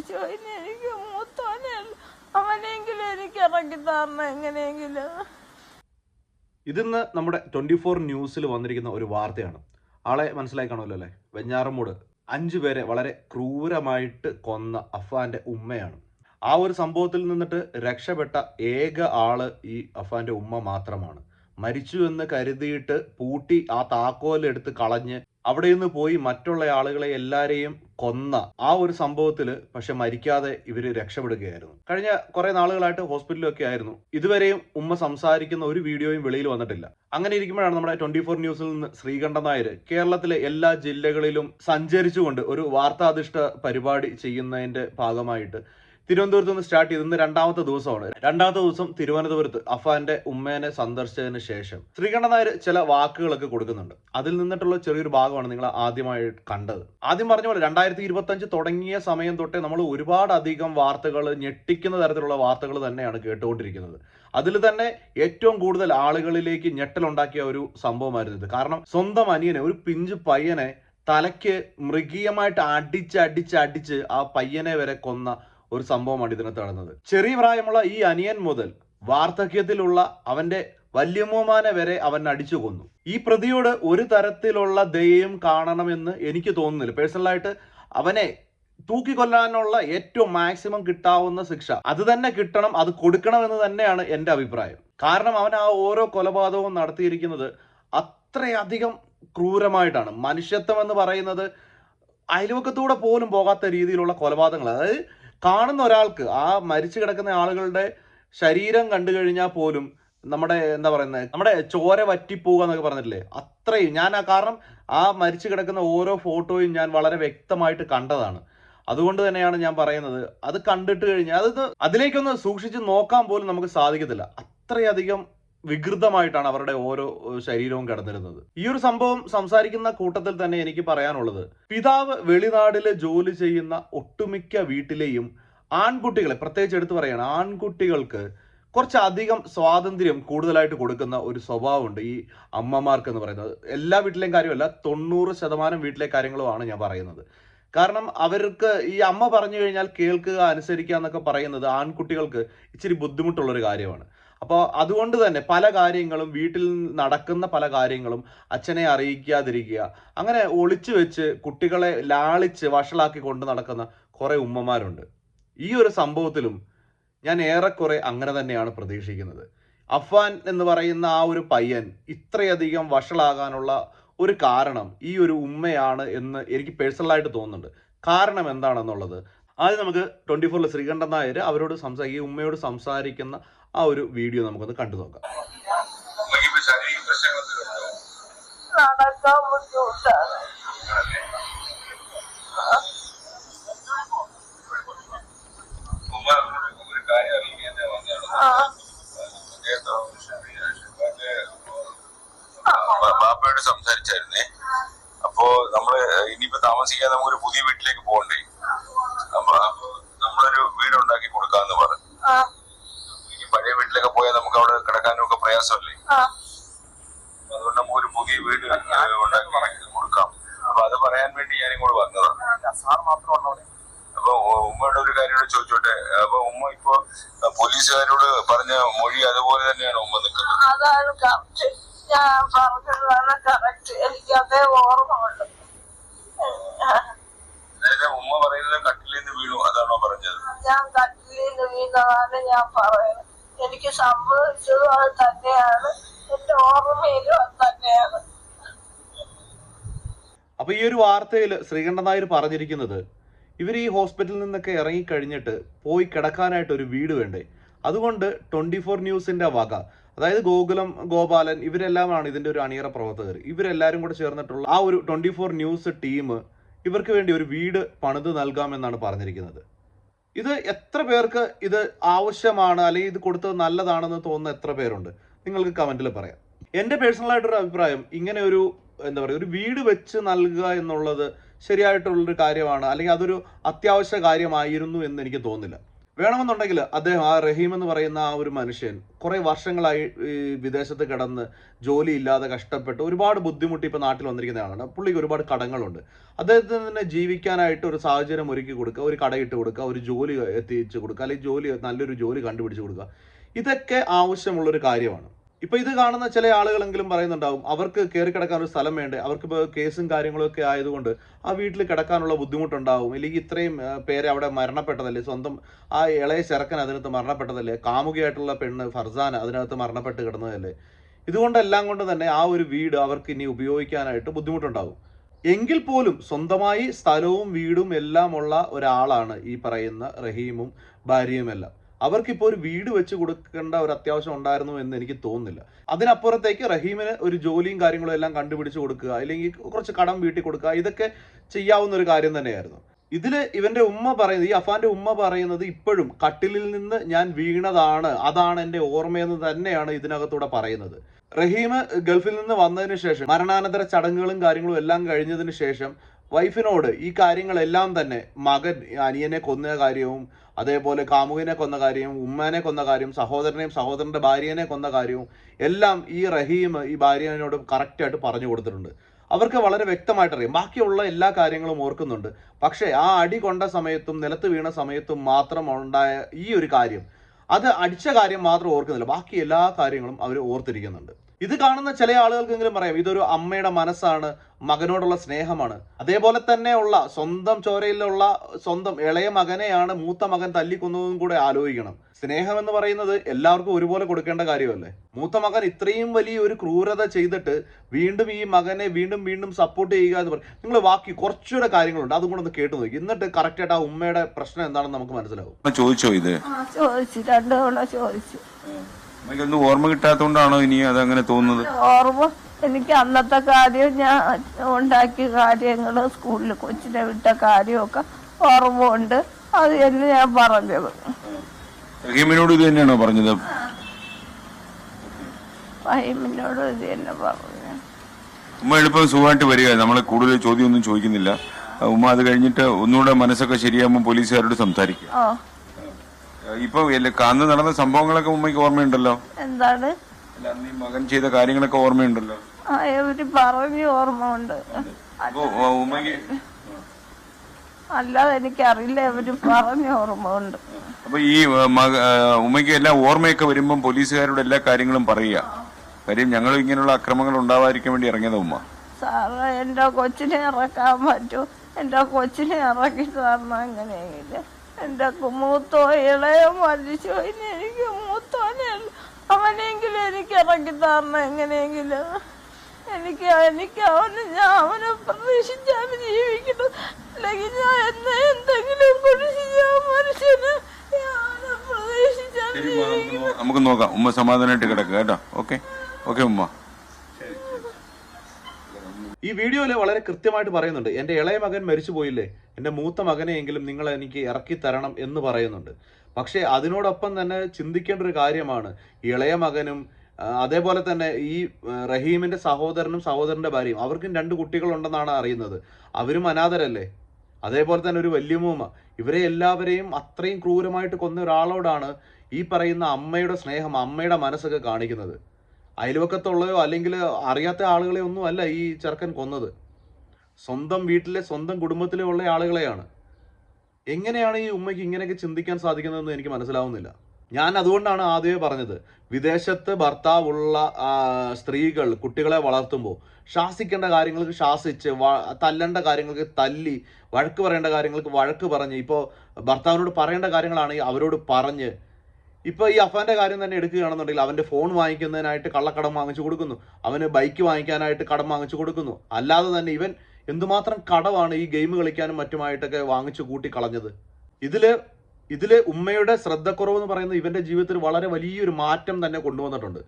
ഈശോ ഇനി എനിക്ക് മൂത്തോനെ അവനെങ്കിലും എനിക്ക് തരണം എങ്ങനെയെങ്കിലും. ഇതിന്ന് നമ്മുടെ ട്വന്റി ഫോർ ന്യൂസിൽ വന്നിരിക്കുന്ന ഒരു വാർത്തയാണ്. ആളെ മനസ്സിലായി കാണുമല്ലോ അല്ലേ? വെഞ്ഞാറമൂട് അഞ്ചു പേരെ വളരെ ക്രൂരമായിട്ട് കൊന്ന അഫാന്റെ ഉമ്മയാണ്. ആ ഒരു സംഭവത്തിൽ നിന്നിട്ട് രക്ഷപ്പെട്ട ഏക ആൾ ഈ അഫാന്റെ ഉമ്മ മാത്രമാണ്. മരിച്ചു എന്ന് കരുതിയിട്ട് പൂട്ടി ആ താക്കോലെടുത്ത് കളഞ്ഞ് അവിടെ നിന്ന് പോയി മറ്റുള്ള ആളുകളെ എല്ലാരെയും കൊന്ന ആ ഒരു സംഭവത്തിൽ പക്ഷെ മരിക്കാതെ ഇവർ രക്ഷപ്പെടുകയായിരുന്നു. കഴിഞ്ഞ കുറെ നാളുകളായിട്ട് ഹോസ്പിറ്റലിലൊക്കെ ആയിരുന്നു. ഇതുവരെയും ഉമ്മ സംസാരിക്കുന്ന ഒരു വീഡിയോയും വെളിയിൽ വന്നിട്ടില്ല. അങ്ങനെ ഇരിക്കുമ്പോഴാണ് നമ്മുടെ ട്വന്റി ഫോർ ന്യൂസിൽ നിന്ന് ശ്രീകണ്ഠൻ നായർ കേരളത്തിലെ എല്ലാ ജില്ലകളിലും സഞ്ചരിച്ചുകൊണ്ട് ഒരു വാർത്താധിഷ്ഠ പരിപാടി ചെയ്യുന്നതിന്റെ ഭാഗമായിട്ട് തിരുവനന്തപുരത്ത് നിന്ന് സ്റ്റാർട്ട് ചെയ്ത് രണ്ടാമത്തെ ദിവസമാണ്. രണ്ടാമത്തെ ദിവസം തിരുവനന്തപുരത്ത് അഫാന്റെ ഉമ്മേനെ സന്ദർശിച്ചതിന് ശേഷം ശ്രീകണ്ഠൻ നായർ ചില വാക്കുകളൊക്കെ കൊടുക്കുന്നുണ്ട്. അതിൽ നിന്നിട്ടുള്ള ചെറിയൊരു ഭാഗമാണ് നിങ്ങൾ ആദ്യമായി കണ്ടത്. ആദ്യം പറഞ്ഞ പോലെ രണ്ടായിരത്തി ഇരുപത്തഞ്ച് തുടങ്ങിയ സമയം തൊട്ടേ നമ്മൾ ഒരുപാട് അധികം വാർത്തകൾ ഞെട്ടിക്കുന്ന തരത്തിലുള്ള വാർത്തകൾ തന്നെയാണ് കേട്ടുകൊണ്ടിരിക്കുന്നത്. അതിൽ തന്നെ ഏറ്റവും കൂടുതൽ ആളുകളിലേക്ക് ഞെട്ടലുണ്ടാക്കിയ ഒരു സംഭവമായിരുന്നു ഇത്. കാരണം സ്വന്തം അനിയനെ ഒരു പിഞ്ച് പയ്യനെ തലയ്ക്ക് മൃഗീയമായിട്ട് അടിച്ച് അടിച്ച് അടിച്ച് ആ പയ്യനെ വരെ കൊന്ന ഒരു സംഭവമാണ് ഇതിനകത്ത് നടന്നത്. ചെറിയ പ്രായമുള്ള ഈ അനിയൻ മുതൽ വാർദ്ധക്യത്തിലുള്ള അവന്റെ വല്യമ്മമാനെ വരെ അവൻ അടിച്ചു കൊന്നു. ഈ പ്രതിയോട് ഒരു തരത്തിലുള്ള ദയയും കാണണമെന്ന് എനിക്ക് തോന്നുന്നില്ല. പേഴ്സണലായിട്ട് അവനെ തൂക്കിക്കൊല്ലാനുള്ള ഏറ്റവും മാക്സിമം കിട്ടാവുന്ന ശിക്ഷ അത് തന്നെ കിട്ടണം അത് കൊടുക്കണമെന്ന് തന്നെയാണ് എന്റെ അഭിപ്രായം. കാരണം അവൻ ആ ഓരോ കൊലപാതകവും നടത്തിയിരിക്കുന്നത് അത്രയധികം ക്രൂരമായിട്ടാണ്. മനുഷ്യത്വം എന്ന് പറയുന്നത് അയൽവക്കത്തൂടെ പോലും പോകാത്ത രീതിയിലുള്ള കൊലപാതകങ്ങൾ അതായത് കാണുന്ന ഒരാൾക്ക് ആ മരിച്ചു കിടക്കുന്ന ആളുകളുടെ ശരീരം കണ്ടു കഴിഞ്ഞാൽ പോലും നമ്മുടെ എന്താ പറയുന്നത് നമ്മുടെ ചോര വറ്റിപ്പോവുക എന്നൊക്കെ പറഞ്ഞിട്ടില്ലേ? അത്രയും. ഞാൻ ആ കാരണം ആ മരിച്ചു കിടക്കുന്ന ഓരോ ഫോട്ടോയും ഞാൻ വളരെ വ്യക്തമായിട്ട് കണ്ടതാണ്. അതുകൊണ്ട് തന്നെയാണ് ഞാൻ പറയുന്നത്. അത് കണ്ടിട്ട് കഴിഞ്ഞാൽ അത് അതിലേക്കൊന്ന് സൂക്ഷിച്ച് നോക്കാൻ പോലും നമുക്ക് സാധിക്കത്തില്ല. അത്രയധികം വികൃതമായിട്ടാണ് അവരുടെ ഓരോ ശരീരവും കിടന്നിരുന്നത്. ഈ ഒരു സംഭവം സംസാരിക്കുന്ന കൂട്ടത്തിൽ തന്നെ എനിക്ക് പറയാനുള്ളത് പിതാവ് വെളിനാടിൽ ജോലി ചെയ്യുന്ന ഒട്ടുമിക്ക വീട്ടിലെയും ആൺകുട്ടികളെ പ്രത്യേകിച്ച് എടുത്തു പറയാണ് ആൺകുട്ടികൾക്ക് കുറച്ചധികം സ്വാതന്ത്ര്യം കൂടുതലായിട്ട് കൊടുക്കുന്ന ഒരു സ്വഭാവമുണ്ട് ഈ അമ്മമാർക്ക് എന്ന് പറയുന്നത്. എല്ലാ വീട്ടിലെയും കാര്യമല്ല തൊണ്ണൂറ് ശതമാനം വീട്ടിലെ കാര്യങ്ങളുമാണ് ഞാൻ പറയുന്നത്. കാരണം അവർക്ക് ഈ അമ്മ പറഞ്ഞു കഴിഞ്ഞാൽ കേൾക്കുക അനുസരിക്കുക എന്നൊക്കെ പറയുന്നത് ആൺകുട്ടികൾക്ക് ഇച്ചിരി ബുദ്ധിമുട്ടുള്ള ഒരു കാര്യമാണ്. അപ്പോൾ അതുകൊണ്ട് തന്നെ പല കാര്യങ്ങളും വീട്ടിൽ നടക്കുന്ന പല കാര്യങ്ങളും അച്ഛനെ അറിയിക്കാതിരിക്കുക അങ്ങനെ ഒളിച്ചു വെച്ച് കുട്ടികളെ ലാളിച്ച് വഷളാക്കി കൊണ്ട് നടക്കുന്ന കുറേ ഉമ്മമാരുണ്ട്. ഈ ഒരു സംഭവത്തിലും ഞാൻ ഏറെക്കുറെ അങ്ങനെ തന്നെയാണ് പ്രതീക്ഷിക്കുന്നത്. അഫ്വാൻ എന്ന് പറയുന്ന ആ ഒരു പയ്യൻ ഇത്രയധികം വഷളാകാനുള്ള ഒരു കാരണം ഈ ഒരു ഉമ്മയാണ് എന്ന് എനിക്ക് പേഴ്സണലായിട്ട് തോന്നുന്നുണ്ട്. കാരണം എന്താണെന്നുള്ളത്? ആദ്യം നമുക്ക് ട്വന്റി ഫോറിൽ ശ്രീകണ്ഠൻ നായർ അവരോട് സംസാരിക്കുക ഉമ്മയോട് സംസാരിക്കുന്ന ആ ഒരു വീഡിയോ നമുക്കൊന്ന് കണ്ടു നോക്കാം? നടക്കാൻ ബാപ്പയോട് സംസാരിച്ചായിരുന്നേ അപ്പോ നമ്മൾ ഇനിയിപ്പോ താമസിക്കാതെ നമുക്കൊരു പുതിയ വീട്ടിലേക്ക് പോകണ്ടേ അപ്പൊ അപ്പൊ നമ്മളൊരു വീടുണ്ടാക്കി കൊടുക്കാന്ന് പറഞ്ഞു ആ ഈ പഴയ വീട്ടിലൊക്കെ പോയാൽ നമുക്ക് അവിടെ കിടക്കാനും അതുകൊണ്ട് നമുക്ക് ഒരു പുതിയ വീട് ഉണ്ടാക്കി കൊടുക്കാം. അപ്പൊ അത് പറയാൻ വേണ്ടി ഞാൻ ഇങ്ങോട്ട് വന്നതാണ് അപ്പൊ ഉമ്മയുടെ ഒരു കാര്യം കൂടെ ചോദിച്ചോട്ടെ? അപ്പൊ ഉമ്മ ഇപ്പൊ പോലീസുകാരോട് പറഞ്ഞ മൊഴി അതുപോലെ തന്നെയാണ് ഉമ്മ നിൽക്കുന്നത്. അതാണ് കറക്റ്റ് ഞാൻ പറഞ്ഞതാണ് കറക്റ്റ് എനിക്ക് അതേ ഓർമ്മയുണ്ട് അതായത് ഉമ്മ പറയുന്നത് കട്ടിലിൽ നിന്ന് വീണു അതാണോ പറഞ്ഞത്? ഞാൻ കട്ടിലിൽ നിന്ന് വീണതാണ് ഞാൻ പറയുന്നത്. എനിക്ക് സംഭവിച്ചത് അത് തന്നെയാണ്. എന്റെ ഓർമ്മയിലും അത് തന്നെയാണ്. അപ്പൊ ഈ ഒരു വാർത്തയിൽ ശ്രീകണ്ഠൻ നായർ പറഞ്ഞിരിക്കുന്നത് ഇവർ ഈ ഹോസ്പിറ്റലിൽ നിന്നൊക്കെ ഇറങ്ങി കഴിഞ്ഞിട്ട് പോയി കിടക്കാനായിട്ട് ഒരു വീട് വേണ്ടേ? അതുകൊണ്ട് ട്വന്റി ഫോർ ന്യൂസിന്റെ വക അതായത് ഗോകുലം ഗോപാലൻ ഇവരെല്ലാമാണ് ഇതിന്റെ ഒരു അണിയറ പ്രവർത്തകർ. ഇവരെല്ലാരും കൂടെ ചേർന്നിട്ടുള്ള ആ ഒരു ട്വന്റി ഫോർ ന്യൂസ് ടീം ഇവർക്ക് വേണ്ടി ഒരു വീട് പണിത് നൽകാമെന്നാണ് പറഞ്ഞിരിക്കുന്നത്. ഇത് എത്ര പേർക്ക് ഇത് ആവശ്യമാണ് അല്ലെങ്കിൽ ഇത് കൊടുത്തത് നല്ലതാണെന്ന് തോന്നുന്ന എത്ര പേരുണ്ട്? നിങ്ങൾക്ക് കമന്റിൽ പറയാം. എന്റെ പേഴ്സണലായിട്ടൊരു അഭിപ്രായം ഇങ്ങനെ ഒരു എന്താ പറയുക ഒരു വീട് വെച്ച് നൽകുക എന്നുള്ളത് ശരിയായിട്ടുള്ളൊരു കാര്യമാണ് അല്ലെങ്കിൽ അതൊരു അത്യാവശ്യ കാര്യമായിരുന്നു എന്ന് എനിക്ക് തോന്നുന്നില്ല. വേണമെന്നുണ്ടെങ്കിൽ അദ്ദേഹം ആ റഹീം എന്ന് പറയുന്ന ആ ഒരു മനുഷ്യൻ കുറെ വർഷങ്ങളായി വിദേശത്ത് കിടന്ന് ജോലി ഇല്ലാതെ കഷ്ടപ്പെട്ട് ഒരുപാട് ബുദ്ധിമുട്ടി ഇപ്പൊ നാട്ടിൽ വന്നിരിക്കുന്ന ആളാണ്. പുള്ളിക്ക് ഒരുപാട് കടങ്ങളുണ്ട്. അദ്ദേഹത്തിന് തന്നെ ജീവിക്കാനായിട്ട് ഒരു സാഹചര്യം ഒരുക്കി കൊടുക്കുക ഒരു കടയിട്ട് കൊടുക്കുക ഒരു ജോലി എത്തിച്ചു കൊടുക്കുക അല്ലെങ്കിൽ ജോലി നല്ലൊരു ജോലി കണ്ടുപിടിച്ച് കൊടുക്കുക. ഇതൊക്കെ ആവശ്യമുള്ളൊരു കാര്യമാണ്. ഇപ്പൊ ഇത് കാണുന്ന ചില ആളുകളെങ്കിലും പറയുന്നുണ്ടാവും അവർക്ക് കയറി കിടക്കാൻ ഒരു സ്ഥലം വേണ്ടേ അവർക്ക് ഇപ്പോൾ കേസും കാര്യങ്ങളൊക്കെ ആയതുകൊണ്ട് ആ വീട്ടിൽ കിടക്കാനുള്ള ബുദ്ധിമുട്ടുണ്ടാവും. അല്ലെങ്കിൽ ഇത്രയും പേര് അവിടെ മരണപ്പെട്ടതല്ലേ? സ്വന്തം ആ ഇളയ ചെറുക്കൻ അതിനകത്ത് മരണപ്പെട്ടതല്ലേ? കാമുകിയായിട്ടുള്ള പെണ്ണ് ഫർസാന അതിനകത്ത് മരണപ്പെട്ട് കിടന്നതല്ലേ? ഇതുകൊണ്ടെല്ലാം കൊണ്ട് തന്നെ ആ ഒരു വീട് അവർക്ക് ഇനി ഉപയോഗിക്കാനായിട്ട് ബുദ്ധിമുട്ടുണ്ടാവും. എങ്കിൽ പോലും സ്വന്തമായി സ്ഥലവും വീടും എല്ലാം ഉള്ള ഒരാളാണ് ഈ പറയുന്ന റഹീമും ഭാര്യയുമെല്ലാം. അവർക്കിപ്പോൾ ഒരു വീട് വെച്ച് കൊടുക്കേണ്ട ഒരു അത്യാവശ്യം ഉണ്ടായിരുന്നു എന്ന് എനിക്ക് തോന്നുന്നില്ല. അതിനപ്പുറത്തേക്ക് റഹീമിന് ഒരു ജോലിയും കാര്യങ്ങളും എല്ലാം കണ്ടുപിടിച്ച് കൊടുക്കുക അല്ലെങ്കിൽ കുറച്ച് കടം വീട്ടിൽ കൊടുക്കുക ഇതൊക്കെ ചെയ്യാവുന്ന ഒരു കാര്യം തന്നെയായിരുന്നു. ഇതിൽ ഇവന്റെ ഉമ്മ പറയുന്നത് ഈ അഫാന്റെ ഉമ്മ പറയുന്നത് ഇപ്പോഴും കട്ടിലിൽ നിന്ന് ഞാൻ വീണതാണ് അതാണ് എന്റെ ഓർമ്മയെന്ന് തന്നെയാണ് ഇതിനകത്തൂടെ പറയുന്നത്. റഹീം ഗൾഫിൽ നിന്ന് വന്നതിന് ശേഷം മരണാനന്തര ചടങ്ങുകളും കാര്യങ്ങളും എല്ലാം കഴിഞ്ഞതിന് ശേഷം വൈഫിനോട് ഈ കാര്യങ്ങളെല്ലാം തന്നെ മകൻ അനിയനെ കൊന്ന കാര്യവും അതേപോലെ കാമുകിനെ കൊന്ന കാര്യവും ഉമ്മാനെ കൊന്ന കാര്യവും സഹോദരനെയും സഹോദരന്റെ ഭാര്യനെ കൊന്ന കാര്യവും എല്ലാം ഈ റഹീം ഈ ഭാര്യനോട് കറക്റ്റായിട്ട് പറഞ്ഞു കൊടുത്തിട്ടുണ്ട്. അവർക്ക് വളരെ വ്യക്തമായിട്ട് അറിയാം ബാക്കിയുള്ള എല്ലാ കാര്യങ്ങളും ഓർക്കുന്നുണ്ട്. പക്ഷേ ആ അടി കൊണ്ട സമയത്തും നിലത്ത് വീണ സമയത്തും മാത്രം ഉണ്ടായ ഈ ഒരു കാര്യം അത് അടിച്ച കാര്യം മാത്രം ഓർക്കുന്നില്ല. ബാക്കി എല്ലാ കാര്യങ്ങളും അവർ ഓർത്തിരിക്കുന്നുണ്ട്. ഇത് കാണുന്ന ചില ആളുകൾക്കെങ്കിലും പറയാം ഇതൊരു അമ്മയുടെ മനസ്സാണ് മകനോടുള്ള സ്നേഹമാണ്. അതേപോലെ തന്നെയുള്ള സ്വന്തം ചോരയിലുള്ള സ്വന്തം ഇളയ മകനെയാണ് മൂത്ത മകൻ തല്ലിക്കൊന്നതും കൂടെ ആലോചിക്കണം. സ്നേഹം എന്ന് പറയുന്നത് എല്ലാവർക്കും ഒരുപോലെ കൊടുക്കേണ്ട കാര്യമല്ലേ? മൂത്ത മകൻ ഇത്രയും വലിയ ഒരു ക്രൂരത ചെയ്തിട്ട് വീണ്ടും ഈ മകനെ വീണ്ടും വീണ്ടും സപ്പോർട്ട് ചെയ്യുക എന്ന് പറയും നിങ്ങൾ ബാക്കി കുറച്ചുകൂടെ കാര്യങ്ങളുണ്ട് അതും കൂടെ ഒന്ന് കേട്ടു നോക്കി. എന്നിട്ട് കറക്റ്റ് ആയിട്ട് ആ ഉമ്മയുടെ പ്രശ്നം എന്താണെന്ന് നമുക്ക് മനസ്സിലാവും. ചോദിച്ചോ ഇത്? ആ ചോദിച്ചു. രണ്ടു തവണ ചോദിച്ചു അമ്മയ്ക്കൊന്നും ഓർമ്മ കിട്ടാത്തോണ്ടാണോ ഇനി അതങ്ങനെ തോന്നുന്നത്? ഓർമ്മ. എനിക്ക് അന്നത്തെ കാര്യം ഞാൻ ഉണ്ടാക്കിയ കാര്യങ്ങൾ സ്കൂളിൽ കൊച്ചിനെ വിട്ട കാര്യമൊക്കെ ഓർമ്മ ഉണ്ട് അത് തന്നെ ഞാൻ പറഞ്ഞത്. റഹീമിനോട് ഇത് തന്നെയാണോ പറഞ്ഞത്? റഹീമിനോട് ഇത് തന്നെ പറഞ്ഞു ഉമ്മ എളുപ്പം സുഖമായിട്ട് വരിക. നമ്മൾ കൂടുതൽ ചോദ്യമൊന്നും ചോദിക്കുന്നില്ല. ഉമ്മ അത് കഴിഞ്ഞിട്ട് ഒന്നുകൂടെ മനസ്സൊക്കെ ശരിയാകുമ്പോൾ പോലീസുകാരോട് സംസാരിക്കുക. ഇപ്പൊ അന്ന് നടന്ന സംഭവങ്ങളൊക്കെ ഉമ്മയ്ക്ക് ഓർമ്മയുണ്ടല്ലോ? എന്താണ്? അന്ന് മകൻ ചെയ്ത കാര്യങ്ങളൊക്കെ ഓർമ്മയുണ്ടല്ലോ? ഇവർ പറഞ്ഞ ഓർമ്മ ഉണ്ട് ഉമ്മയ്ക്ക് അല്ലാതെ എനിക്കറിയില്ല അവർ പറഞ്ഞ ഓർമ്മ ഉണ്ട് അപ്പൊ ഈ ഉമ്മയ്ക്ക് എല്ലാ ഓർമ്മയൊക്കെ വരുമ്പോൾ പോലീസുകാരോട് എല്ലാ കാര്യങ്ങളും പറയുക. കാര്യം ഞങ്ങൾ ഇങ്ങനെയുള്ള അക്രമങ്ങൾ ഉണ്ടാവാതിരിക്കാൻ വേണ്ടി ഇറങ്ങിയത് ഉമ്മ. സാറ് എന്റെ കൊച്ചിനെ ഇറക്കാൻ പറ്റൂ. എന്റെ കൊച്ചിനെ ഇറക്കി സാറിന് എങ്ങനെയെങ്കിലും എന്റെ മൂത്തോ ഇളയ മരിച്ചു? ഇനി എനിക്ക് മൂത്തോനെ അവനെങ്കിലും എനിക്ക് ഇറക്കി തരണം എങ്ങനെയെങ്കിലും. എനിക്ക് എനിക്ക് അവന് ഞാൻ അവനെ പ്രതീക്ഷിച്ചാണ് ജീവിക്കണം. അല്ലെങ്കിൽ ഞാൻ എന്നെ എന്തെങ്കിലും കുറിച്ച് ഞാൻ മനുഷ്യന് നമുക്ക് നോക്കാം. ഉമ്മ സമാധാനമായിട്ട് കിടക്കുക കേട്ടോ. ഓക്കെ. ഓക്കെ ഉമ്മ. ഈ വീഡിയോയിൽ വളരെ കൃത്യമായിട്ട് പറയുന്നുണ്ട് എന്റെ ഇളയ മകൻ മരിച്ചു പോയില്ലേ? എന്റെ മൂത്ത മകനെയെങ്കിലും നിങ്ങൾ എനിക്ക് ഇറക്കി തരണം എന്ന് പറയുന്നുണ്ട്. പക്ഷേ അതിനോടൊപ്പം തന്നെ ചിന്തിക്കേണ്ട ഒരു കാര്യമാണ് ഇളയ മകനും അതേപോലെ തന്നെ ഈ റഹീമിന്റെ സഹോദരനും സഹോദരന്റെ ഭാര്യയും അവർക്കും രണ്ട് കുട്ടികളുണ്ടെന്നാണ് അറിയുന്നത്. അവരും അനാഥരല്ലേ? അതേപോലെ തന്നെ ഒരു വല്യമ്മൂമ്മ ഇവരെ എല്ലാവരെയും അത്രയും ക്രൂരമായിട്ട് കൊന്ന ഒരാളോടാണ് ഈ പറയുന്ന അമ്മയുടെ സ്നേഹം അമ്മയുടെ മനസ്സൊക്കെ കാണിക്കുന്നത്. അയൽവക്കത്തുള്ളയോ അല്ലെങ്കിൽ അറിയാത്ത ആളുകളെ ഒന്നും അല്ല ഈ ചെറുക്കൻ കൊന്നത്. സ്വന്തം വീട്ടിലെ സ്വന്തം കുടുംബത്തിലെ ഉള്ള ആളുകളെയാണ്. എങ്ങനെയാണ് ഈ ഉമ്മയ്ക്ക് ഇങ്ങനെയൊക്കെ ചിന്തിക്കാൻ സാധിക്കുന്നതെന്ന് എനിക്ക് മനസ്സിലാവുന്നില്ല. ഞാൻ അതുകൊണ്ടാണ് ആദ്യമേ പറഞ്ഞത് വിദേശത്ത് ഭർത്താവുള്ള സ്ത്രീകൾ കുട്ടികളെ വളർത്തുമ്പോൾ ശാസിക്കേണ്ട കാര്യങ്ങൾക്ക് ശാസിച്ച് തല്ലേണ്ട കാര്യങ്ങൾക്ക് തല്ലി വഴക്ക് പറയേണ്ട കാര്യങ്ങൾക്ക് വഴക്ക് പറഞ്ഞ് ഇപ്പോൾ ഭർത്താവിനോട് പറയേണ്ട കാര്യങ്ങളാണെങ്കിൽ അവരോട് പറഞ്ഞ് ഇപ്പൊ ഈ അഫാന്റെ കാര്യം തന്നെ എടുക്കുകയാണെന്നുണ്ടെങ്കിൽ അവന്റെ ഫോൺ വാങ്ങിക്കുന്നതിനായിട്ട് കള്ളക്കടം വാങ്ങിച്ചു കൊടുക്കുന്നു. അവന് ബൈക്ക് വാങ്ങിക്കാനായിട്ട് കടം വാങ്ങിച്ചു കൊടുക്കുന്നു. അല്ലാതെ തന്നെ ഇവൻ എന്തുമാത്രം കടമാണ് ഈ ഗെയിം കളിക്കാനും മറ്റുമായിട്ടൊക്കെ വാങ്ങിച്ചു കൂട്ടി കളഞ്ഞത് ഇതിൽ ഇതിൽ ഉമ്മയുടെ ശ്രദ്ധക്കുറവ് എന്ന് പറയുന്നത് ഇവന്റെ ജീവിതത്തിൽ വളരെ വലിയൊരു മാറ്റം തന്നെ കൊണ്ടുവന്നിട്ടുണ്ട്.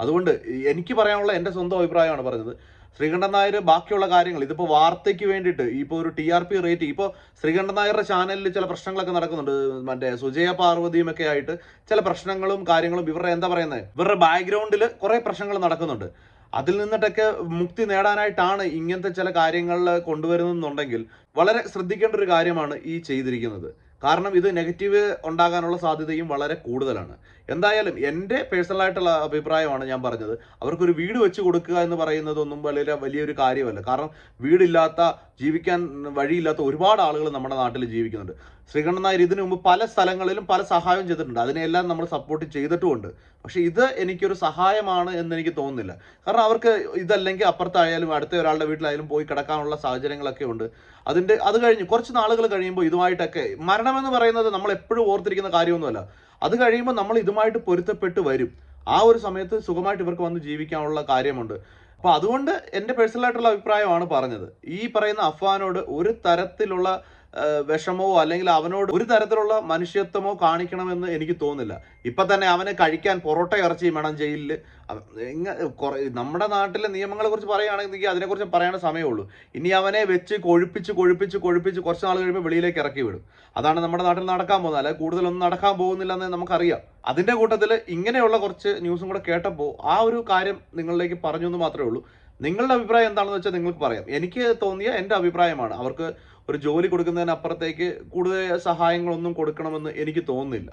അതുകൊണ്ട് എനിക്ക് പറയാനുള്ള എന്റെ സ്വന്തം അഭിപ്രായമാണ് പറഞ്ഞത്. ശ്രീകണ്ഠൻ നായർ ബാക്കിയുള്ള കാര്യങ്ങൾ ഇതിപ്പോ വാർത്തയ്ക്ക് വേണ്ടിയിട്ട് ഇപ്പോൾ ഒരു ടി ആർ പി റേറ്റ് ഇപ്പോൾ ശ്രീകണ്ഠൻ നായരുടെ ചാനലിൽ ചില പ്രശ്നങ്ങളൊക്കെ നടക്കുന്നുണ്ട് മറ്റേ സുജയ പാർവതിയും ഒക്കെ ആയിട്ട് ചില പ്രശ്നങ്ങളും കാര്യങ്ങളും ഇവരുടെ എന്താ പറയുന്നത് ഇവരുടെ ബാക്ക്ഗ്രൗണ്ടിൽ കുറെ പ്രശ്നങ്ങൾ നടക്കുന്നുണ്ട്. അതിൽ നിന്നിട്ടൊക്കെ മുക്തി നേടാനായിട്ടാണ് ഇങ്ങനത്തെ ചില കാര്യങ്ങളിൽ കൊണ്ടുവരുന്നെന്നുണ്ടെങ്കിൽ വളരെ ശ്രദ്ധിക്കേണ്ട ഒരു കാര്യമാണ് ഈ ചെയ്തിരിക്കുന്നത്. കാരണം ഇത് നെഗറ്റീവ് ഉണ്ടാകാനുള്ള സാധ്യതയും വളരെ കൂടുതലാണ്. എന്തായാലും എന്റെ പേഴ്സണലായിട്ടുള്ള അഭിപ്രായമാണ് ഞാൻ പറഞ്ഞത്. അവർക്കൊരു വീട് വെച്ച് കൊടുക്കുക എന്ന് പറയുന്നതൊന്നും വളരെ വലിയൊരു കാര്യമല്ല. കാരണം വീടില്ലാത്ത ജീവിക്കാൻ വഴിയില്ലാത്ത ഒരുപാട് ആളുകൾ നമ്മുടെ നാട്ടിൽ ജീവിക്കുന്നുണ്ട്. ശ്രീകണ്ഠൻ നായർ ഇതിനു മുമ്പ് പല സ്ഥലങ്ങളിലും പല സഹായം ചെയ്തിട്ടുണ്ട്. അതിനെല്ലാം നമ്മൾ സപ്പോർട്ട് ചെയ്തിട്ടുമുണ്ട്. പക്ഷെ ഇത് എനിക്കൊരു സഹായമാണ് എന്ന് എനിക്ക് തോന്നുന്നില്ല. കാരണം അവർക്ക് ഇതല്ലെങ്കിൽ അപ്പുറത്തായാലും അടുത്ത ഒരാളുടെ വീട്ടിലായാലും പോയി കിടക്കാനുള്ള സാഹചര്യങ്ങളൊക്കെ ഉണ്ട്. അതിന്റെ അത് കഴിഞ്ഞ് കുറച്ച് നാളുകൾ കഴിയുമ്പോൾ ഇതുമായിട്ടൊക്കെ മരണമെന്ന് പറയുന്നത് നമ്മൾ എപ്പോഴും ഓർത്തിരിക്കുന്ന കാര്യമൊന്നുമല്ല. അത് കഴിയുമ്പോൾ നമ്മൾ ഇതുമായിട്ട് പൊരുത്തപ്പെട്ട് വരും. ആ ഒരു സമയത്ത് സുഖമായിട്ട് ഇവർക്ക് വന്ന് ജീവിക്കാനുള്ള കാര്യമുണ്ട്. അപ്പോൾ അതുകൊണ്ട് എന്റെ പേഴ്സണലായിട്ടുള്ള അഭിപ്രായമാണ് പറഞ്ഞത്. ഈ പറയുന്ന അഫ്വാനോട് ഒരു തരത്തിലുള്ള വിഷമോ അല്ലെങ്കിൽ അവനോട് ഒരു തരത്തിലുള്ള മനുഷ്യത്വമോ കാണിക്കണമെന്ന് എനിക്ക് തോന്നുന്നില്ല. ഇപ്പൊ തന്നെ അവനെ കഴിക്കാൻ പൊറോട്ട ഇറച്ചിയും വേണം ജയിലിൽ നമ്മുടെ നാട്ടിലെ നിയമങ്ങളെ കുറിച്ച് പറയുകയാണെങ്കിൽ അതിനെക്കുറിച്ച് പറയാൻ സമയമുള്ളൂ. ഇനി അവനെ വെച്ച് കൊഴുപ്പിച്ച് കൊഴുപ്പിച്ച് കൊഴുപ്പിച്ച് കുറച്ച് നാൾ കഴിയുമ്പോൾ വെളിയിലേക്ക് ഇറക്കി വിടും. അതാണ് നമ്മുടെ നാട്ടിൽ നടക്കാൻ പോകുന്നത്. അല്ലെ കൂടുതലൊന്നും നടക്കാൻ പോകുന്നില്ല എന്ന് നമുക്കറിയാം. അതിന്റെ കൂട്ടത്തിൽ ഇങ്ങനെയുള്ള കുറച്ച് ന്യൂസും കൂടെ കേട്ടപ്പോൾ ആ ഒരു കാര്യം നിങ്ങളിലേക്ക് പറഞ്ഞു എന്ന് മാത്രമേ ഉള്ളൂ. നിങ്ങളുടെ അഭിപ്രായം എന്താണെന്ന് വെച്ചാൽ നിങ്ങൾക്ക് പറയാം. എനിക്ക് തോന്നിയ എന്റെ അഭിപ്രായമാണ്. അവർക്ക് ഒരു ജോലി കൊടുക്കുന്നതിനപ്പുറത്തേക്ക് കൂടുതൽ സഹായങ്ങളൊന്നും കൊടുക്കണമെന്ന് എനിക്ക് തോന്നുന്നില്ല.